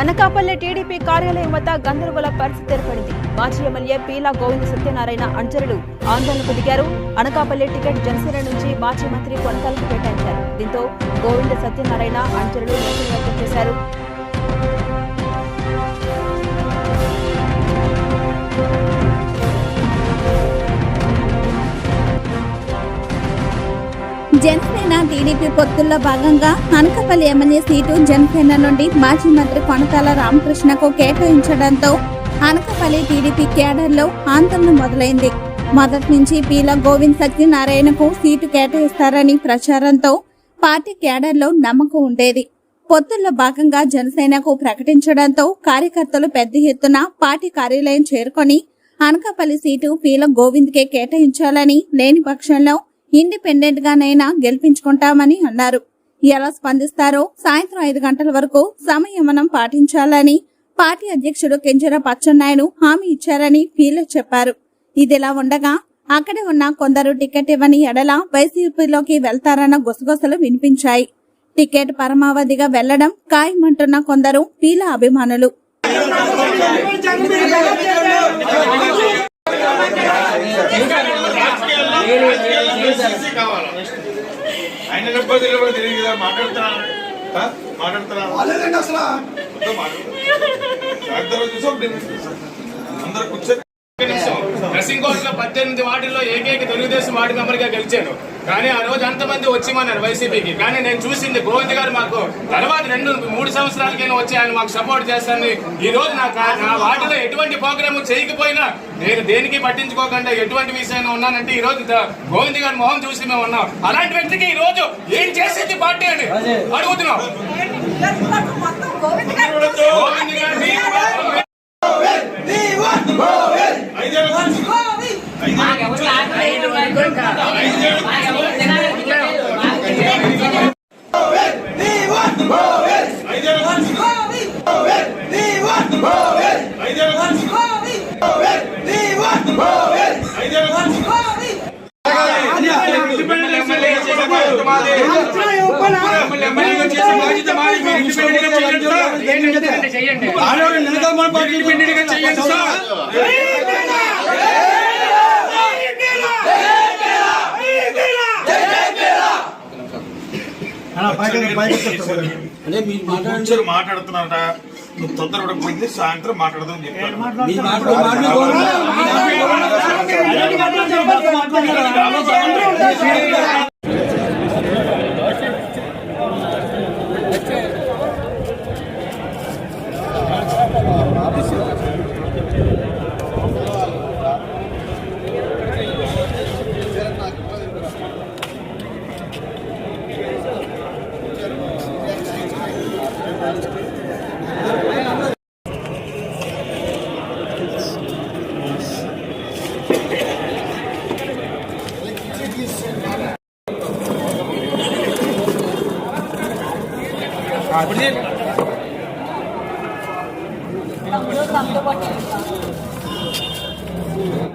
Anakapalli TDP కార్యాలయం వద్ద గందరగోళ పరిస్థితి ఏర్పడింది. మాజీ ఎమ్మెల్యే పీలా గోవింద సత్యనారాయణ అనుచరులు ఆందోళనకు దిగారు. అనకాపల్లి టికెట్ జనసేన నుంచి మాజీ మంత్రి కొనసాలకు కేటాయించారు. దీంతో గోవింద సత్యనారాయణ అనుచరులు నిరసన వ్యక్తం చేశారు. జనసేన టీడీపీ పొత్తుల్లో భాగంగా అనకాపల్లి ఎమ్మెల్యే సీటు జనసేన నుండి మాజీ మంత్రి కొనతాల రామకృష్ణకు కేటాయించడంతో అనకాపల్లి టీడీపీ కేడర్లో ఆందోళన మొదలైంది. మొదటి నుంచి పీల గోవింద్ సత్యనారాయణకు సీటు కేటాయిస్తారని ప్రచారంతో పార్టీ కేడర్లో నమ్మకం ఉండేది. పొత్తుల్లో భాగంగా జనసేనకు ప్రకటించడంతో కార్యకర్తలు పెద్ద ఎత్తున పార్టీ కార్యాలయం చేరుకొని అనకాపల్లి సీటు పీల గోవింద్కే కేటాయించాలని లేని పక్షంలో ఇండిపెండెంట్ గానైనా గెలిపించుకుంటామని అన్నారు. ఎలా స్పందిస్తారో సాయంత్రం ఐదు గంటల వరకు సంయమనం పాటించాలని పార్టీ అధ్యక్షుడు కెంజర పచ్చెన్నాయుడు హామీ ఇచ్చారని పీల చెప్పారు. ఇదిలా ఉండగా అక్కడే ఉన్న కొందరు టికెట్ ఇవ్వని ఎడల వైసీపీలోకి వెళ్తారన్న గుసగుసలు వినిపించాయి. టికెట్ పరమావధిగా వెళ్ళడం ఖాయమంటున్న కొందరు పీల అభిమానులు. ఆయన ఇబ్బందులు కూడా తెలియదు కదా మాట్లాడుతున్నా మాట్లాడుతున్నా వాళ్ళేదండి అసలు? అందరు కూర్చొని డ్రెస్సింగ్ పద్దెనిమిది వార్డుల్లో ఏకైక తెలుగుదేశం వార్డు మెంబర్గా గెలిచాను. కానీ ఆ రోజు అంతమంది వచ్చిమన్నారు వైసీపీకి. కానీ నేను చూసింది గోవింద్ గారు మాకు తర్వాత రెండు మూడు సంవత్సరాలకైనా వచ్చి ఆయన మాకు సపోర్ట్ చేస్తానని ఈ రోజు నా నా వార్డులో ఎటువంటి ప్రోగ్రామ్ చేయకపోయినా నేను దేనికి పట్టించుకోకుండా ఎటువంటి విషయంలో ఉన్నానంటే ఈ రోజు గోవింద్ గారి మొహం చూసి మేము ఉన్నాం. అలాంటి వ్యక్తికి ఈ రోజు ఏం చేసేది పార్టీ అని అడుగుతున్నాం. ఐదేళ్ళ మాట్లాడుతున్నారట. నువ్వు తొందరగా పోయింది సాయంత్రం మాట్లాడదాం చెప్పాను Thank you.